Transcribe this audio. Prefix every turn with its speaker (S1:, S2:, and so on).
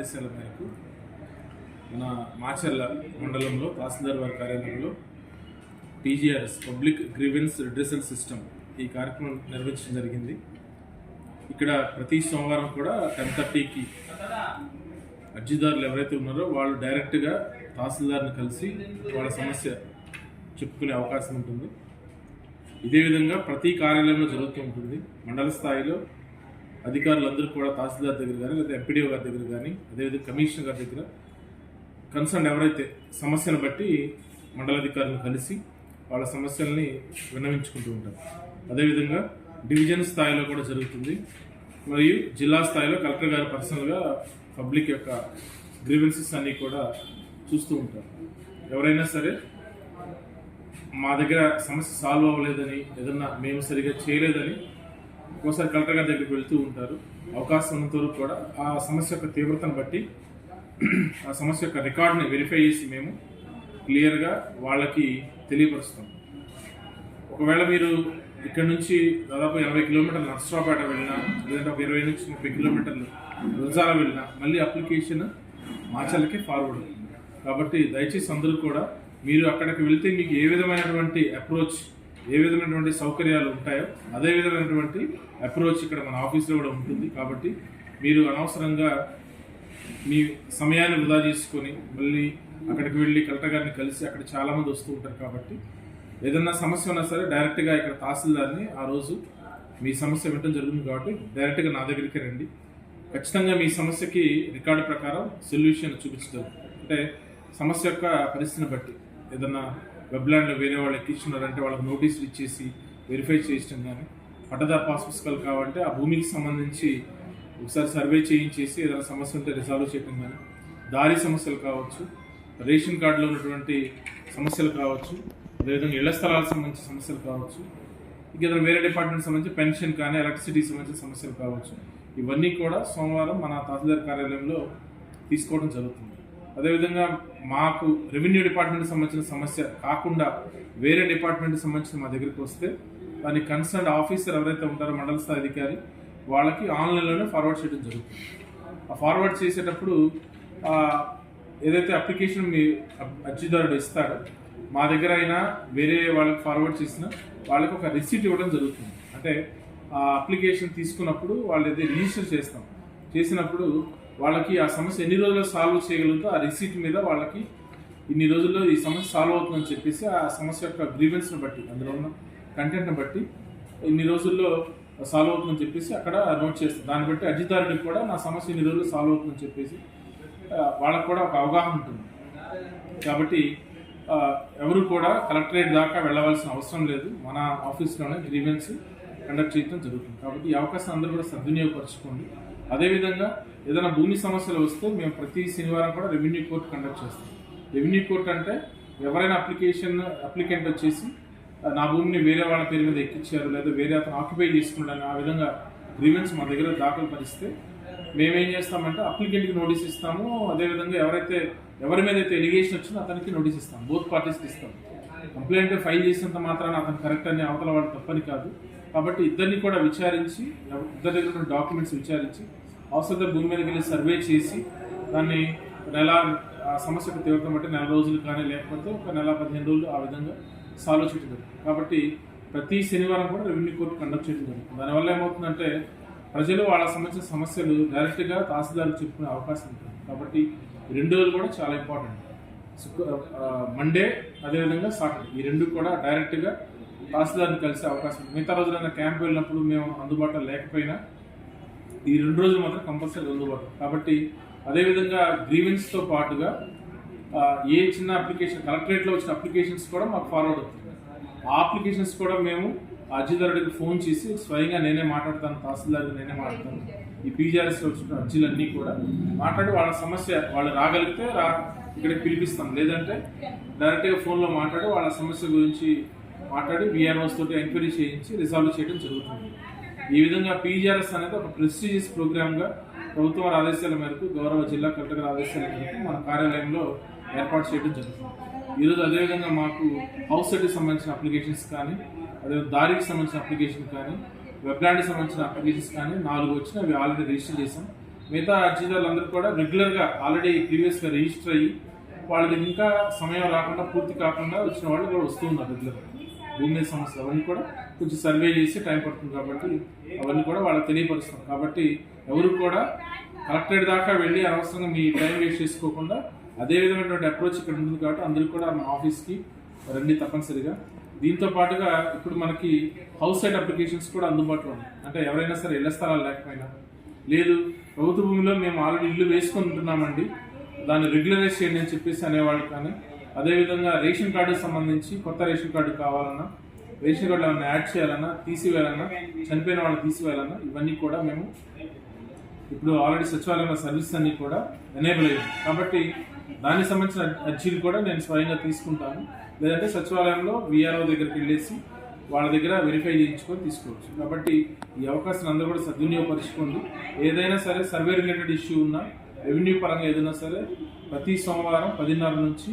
S1: ఆదేశాల మేరకు మన మాచర్ల మండలంలో తహసీల్దార్ వారి కార్యాలయంలో PGRS public grievance redressal system ఈ కార్యక్రమం నిర్వహించడం జరిగింది. ఇక్కడ ప్రతి సోమవారం కూడా టెన్ థర్టీకి అర్జీదారులు ఎవరైతే ఉన్నారో వాళ్ళు డైరెక్ట్గా తహసీల్దార్ని కలిసి వాళ్ళ సమస్య చెప్పుకునే అవకాశం ఉంటుంది. ఇదే విధంగా ప్రతి కార్యాలయంలో జరుగుతూ ఉంటుంది. మండల స్థాయిలో అధికారులందరూ కూడా తహసీల్దార్ దగ్గర కానీ లేదా ఎంపీడీఓ గారి దగ్గర కానీ అదేవిధంగా కమిషనర్ గారి దగ్గర కన్సర్న్ ఎవరైతే సమస్యను బట్టి మండలాధికారులను కలిసి వాళ్ళ సమస్యల్ని విన్నవించుకుంటూ ఉంటారు. అదేవిధంగా డివిజన్ స్థాయిలో కూడా జరుగుతుంది. మరియు జిల్లా స్థాయిలో కలెక్టర్ గారు పర్సనల్గా పబ్లిక్ యొక్క గ్రీవెన్సెస్ అన్నీ కూడా చూస్తూ ఉంటారు. ఎవరైనా సరే మా దగ్గర సమస్య సాల్వ్ అవ్వలేదని ఏదన్నా మేము సరిగా చేయలేదని ఒకసారి కలెక్టర్ గారి దగ్గరికి వెళ్తూ ఉంటారు. అవకాశం ఉన్నంత వరకు కూడా ఆ సమస్య యొక్క తీవ్రతను బట్టి ఆ సమస్య యొక్క రికార్డుని వెరిఫై చేసి మేము క్లియర్గా వాళ్ళకి తెలియపరుస్తాం. ఒకవేళ మీరు ఇక్కడ నుంచి దాదాపు ఎనభై కిలోమీటర్లు నర్సరాపేట వెళ్ళినా లేదంటే ఒక ఇరవై నుంచి ముప్పై కిలోమీటర్లు రుజారా వెళ్ళినా మళ్ళీ అప్లికేషన్ మార్చాలకి ఫార్వర్డ్ అవుతుంది కాబట్టి దయచేసి అందరూ కూడా మీరు అక్కడికి వెళ్తే మీకు ఏ విధమైనటువంటి అప్రోచ్ ఏ విధమైనటువంటి సౌకర్యాలు ఉంటాయో అదే విధమైనటువంటి అప్రోచ్ ఇక్కడ మన ఆఫీస్లో కూడా ఉంటుంది. కాబట్టి మీరు అనవసరంగా మీ సమయాన్ని వృధా చేసుకొని మళ్ళీ అక్కడికి వెళ్ళి కలెక్టర్ గారిని కలిసి అక్కడ చాలామంది వస్తూ ఉంటారు కాబట్టి ఏదన్నా సమస్య ఉన్నా సరే డైరెక్ట్గా ఇక్కడ తహసీల్దార్ని ఆ రోజు మీ సమస్య వినటం జరుగుతుంది కాబట్టి డైరెక్ట్గా నా దగ్గరికి రండి. ఖచ్చితంగా మీ సమస్యకి రికార్డు ప్రకారం సొల్యూషన్ చూపించడం అంటే సమస్య యొక్క పరిస్థితిని బట్టి ఏదన్నా వెబ్లాండ్లో వేరే వాళ్ళు ఎక్కించున్నారంటే వాళ్ళకి నోటీసులు ఇచ్చేసి వెరిఫై చేయించడం కానీ పట్టదార్ పాస్ పుస్తకాలు కావాలంటే ఆ భూమికి సంబంధించి ఒకసారి సర్వే చేయించేసి ఏదైనా సమస్య ఉంటే రిజాల్వ్ చేయడం కానీ దారి సమస్యలు కావచ్చు రేషన్ కార్డులో ఉన్నటువంటి సమస్యలు కావచ్చు అదేవిధంగా ఇళ్ళ స్థలాలకు సంబంధించిన సమస్యలు కావచ్చు ఇంక ఏదైనా వేరే డిపార్ట్మెంట్ సంబంధించి పెన్షన్ కానీ ఎలక్ట్రిసిటీ సంబంధించిన సమస్యలు కావచ్చు. ఇవన్నీ కూడా సోమవారం మన తహసీల్దార్ కార్యాలయంలో తీసుకోవడం జరుగుతుంది. అదేవిధంగా మాకు రెవెన్యూ డిపార్ట్మెంట్ సంబంధించిన సమస్య కాకుండా వేరే డిపార్ట్మెంట్ సంబంధించిన మా దగ్గరికి వస్తే దాని కన్సర్న్ ఆఫీసర్ ఎవరైతే ఉంటారో మండల స్థాయి అధికారి వాళ్ళకి ఆన్లైన్లోనే ఫార్వర్డ్ చేయడం జరుగుతుంది. ఆ ఫార్వర్డ్ చేసేటప్పుడు ఏదైతే అప్లికేషన్ మీ అర్జీదారుడు ఇస్తాడో మా దగ్గర అయినా వేరే వాళ్ళకి ఫార్వర్డ్ చేసినా వాళ్ళకి ఒక రిసీట్ ఇవ్వడం జరుగుతుంది. అంటే ఆ అప్లికేషన్ తీసుకున్నప్పుడు వాళ్ళు ఏదైతే రిజిస్టర్ చేస్తాం. చేసినప్పుడు వాళ్ళకి ఆ సమస్య ఎన్ని రోజుల్లో సాల్వ్ చేయగలుగుతో ఆ రిసీట్ మీద వాళ్ళకి ఇన్ని రోజుల్లో ఈ సమస్య సాల్వ్ అవుతుందని చెప్పేసి ఆ సమస్య యొక్క గ్రీవెన్స్ని బట్టి అందులో ఉన్న కంటెంట్ని బట్టి ఇన్ని రోజుల్లో సాల్వ్ అవుతుందని చెప్పేసి అక్కడ నోట్ చేస్తాను దాన్ని బట్టి అర్జీదారుడికి కూడా నా సమస్య ఇన్ని రోజుల్లో సాల్వ్ అవుతుందని చెప్పేసి వాళ్ళకు కూడా ఒక అవగాహన ఉంటుంది. కాబట్టి ఎవరు కూడా కలెక్టరేట్ దాకా వెళ్ళవలసిన అవసరం లేదు. మన ఆఫీస్లోనే గ్రీవెన్స్ కండక్ట్ చేయడం జరుగుతుంది. కాబట్టి ఈ అవకాశం అందరూ కూడా సద్వినియోగపరచుకోండి. అదేవిధంగా ఏదైనా భూమి సమస్యలు వస్తే మేము ప్రతి శనివారం కూడా రెవెన్యూ కోర్టు కండక్ట్ చేస్తాం. రెవెన్యూ కోర్టు అంటే ఎవరైనా అప్లికేషన్ అప్లికెంట్ వచ్చేసి నా భూమిని వేరే వాళ్ళ పేరు మీద ఎక్కించారు లేదా వేరే అతను ఆక్యుపై చేసుకున్నాను ఆ విధంగా గ్రీవెన్స్ మా దగ్గర దాఖలు పరిస్తే మేమేం చేస్తామంటే అప్లికెంట్కి నోటీస్ ఇస్తాము. అదేవిధంగా ఎవరైతే ఎవరి మీద అయితే ఎలిగేషన్ వచ్చిందో అతనికి నోటీస్ ఇస్తాం. బోత్ పార్టీస్కి ఇస్తాం. కంప్లైంట్ ఫైల్ చేసినంత మాత్రాన అతను కరెక్ట్ అని అవతల వాళ్ళు తప్పని కాదు. కాబట్టి ఇద్దరిని కూడా విచారించి ఇద్దరి దగ్గర ఉన్న డాక్యుమెంట్స్ విచారించి అవసరత భూమి మీదకి వెళ్ళి సర్వే చేసి దాన్ని నెల ఆ సమస్యకు తీవ్రత బట్టి నెల రోజులు కానీ లేకపోతే ఒక నెల పదిహేను రోజులు ఆ విధంగా సాల్వ్ చేయడం కాబట్టి ప్రతి శనివారం కూడా రెవెన్యూ కోర్టు కండక్ట్ చేయడం జరుగుతుంది దానివల్ల ఏమవుతుందంటే ప్రజలు వాళ్ళ సంబంధించిన సమస్యలు డైరెక్ట్గా తహసీల్దార్కి చెప్పుకునే అవకాశం ఉంటుంది. కాబట్టి రెండు రోజులు కూడా చాలా ఇంపార్టెంట్. మండే అదేవిధంగా సాటర్డే. ఈ రెండు కూడా డైరెక్ట్గా తహసీల్దార్ని కలిసే అవకాశం మిగతా రోజులైనా క్యాంప్ వెళ్ళినప్పుడు మేము అందుబాటులో లేకపోయినా ఈ రెండు రోజులు మాత్రం కంపల్సరీ అందుబాటు కాబట్టి అదేవిధంగా గ్రీవెన్స్తో పాటుగా ఏ చిన్న అప్లికేషన్ కలెక్టరేట్లో వచ్చిన అప్లికేషన్స్ కూడా మాకు ఫార్వర్డ్ అవుతుంది ఆ అప్లికేషన్స్ కూడా మేము అర్జీదారుడికి ఫోన్ చేసి స్వయంగా నేనే మాట్లాడతాను తహసీల్దార్కి నేనే మాట్లాడతాను. ఈ పీజీఆర్ఎస్లో వచ్చిన అర్జీలన్నీ కూడా మాట్లాడి వాళ్ళ సమస్య వాళ్ళు రాగలిగితే రా ఇక్కడ పిలిపిస్తాం. లేదంటే డైరెక్ట్గా ఫోన్లో మాట్లాడి వాళ్ళ సమస్య గురించి మాట్లాడి విఆర్ఓస్ తోటి ఎంక్వైరీ చేయించి రిజాల్వ్ చేయడం జరుగుతుంది. ఈ విధంగా పీజీఆర్ఎస్ అనేది ఒక ప్రెస్టీజియస్ ప్రోగ్రామ్గా ప్రభుత్వ ఆదేశాల మేరకు గౌరవ జిల్లా కలెక్టర్ ఆదేశాల మేరకు మన కార్యాలయంలో ఏర్పాటు చేయడం జరుగుతుంది. ఈరోజు అదేవిధంగా మాకు హౌస్ సెట్కి సంబంధించిన అప్లికేషన్స్ కానీ అదే దారికి సంబంధించిన అప్లికేషన్ కానీ వెబ్లాండ్కి సంబంధించిన అప్లికేషన్స్ కానీ నాలుగు వచ్చిన అవి ఆల్రెడీ రిజిస్టర్ చేసాం మిగతా అర్జీదారులందరూ కూడా రెగ్యులర్గా ఆల్రెడీ ప్రీవియస్గా రిజిస్టర్ అయ్యి వాళ్ళకి ఇంకా సమయం రాకుండా పూర్తి కాకుండా వచ్చిన వాళ్ళు కూడా వస్తూ ఉన్నారు రెగ్యులర్గా భూమి సమస్యలు అవన్నీ కూడా కొంచెం సర్వే చేసి టైం పడుతుంది కాబట్టి అవన్నీ కూడా వాళ్ళకి తెలియపరుస్తాం. కాబట్టి ఎవరు కూడా కలెక్టరేట్ దాకా వెళ్ళి అనవసరంగా మీ టైం వేస్ట్ చేసుకోకుండా అదే విధమైనటువంటి అప్రోచ్ ఇక్కడ ఉంటుంది కాబట్టి అందరూ కూడా మా ఆఫీస్కి రండి తప్పనిసరిగా. దీంతో పాటుగా ఇప్పుడు మనకి హౌస్ సైడ్ అప్లికేషన్స్ కూడా అందుబాటులో ఉన్నాయి. అంటే ఎవరైనా సరే ఇళ్ళ స్థలాలు లేకపోయినా లేదు ప్రభుత్వ భూమిలో మేము ఆల్రెడీ ఇల్లు వేసుకొని ఉంటున్నామండి దాన్ని రెగ్యులరైజ్ చేయండి అని చెప్పేసి అనేవాళ్ళు కానీ అదేవిధంగా రేషన్ కార్డుకి సంబంధించి కొత్త రేషన్ కార్డు కావాలన్నా రేషన్ కార్డు ఏమైనా యాడ్ చేయాలన్నా తీసివేయాలన్నా చనిపోయిన వాళ్ళు తీసివేయాలన్నా ఇవన్నీ కూడా మేము ఇప్పుడు ఆల్రెడీ సచివాలయంలో సర్వీస్ అన్నీ కూడా ఎనేబుల్ అయ్యాయి. కాబట్టి దానికి సంబంధించిన అర్జీలు కూడా నేను స్వయంగా తీసుకుంటాను. లేదంటే సచివాలయంలో విఆర్ఓ దగ్గరికి వెళ్ళేసి వాళ్ళ దగ్గర వెరిఫై చేయించుకొని తీసుకోవచ్చు. కాబట్టి ఈ అవకాశం అందరూ కూడా సద్వినియోగపరచుకోండి. ఏదైనా సరే సర్వే రిలేటెడ్ ఇష్యూ ఉన్నా రెవెన్యూ పరంగా ఏదైనా సరే ప్రతి సోమవారం పదిన్నర నుంచి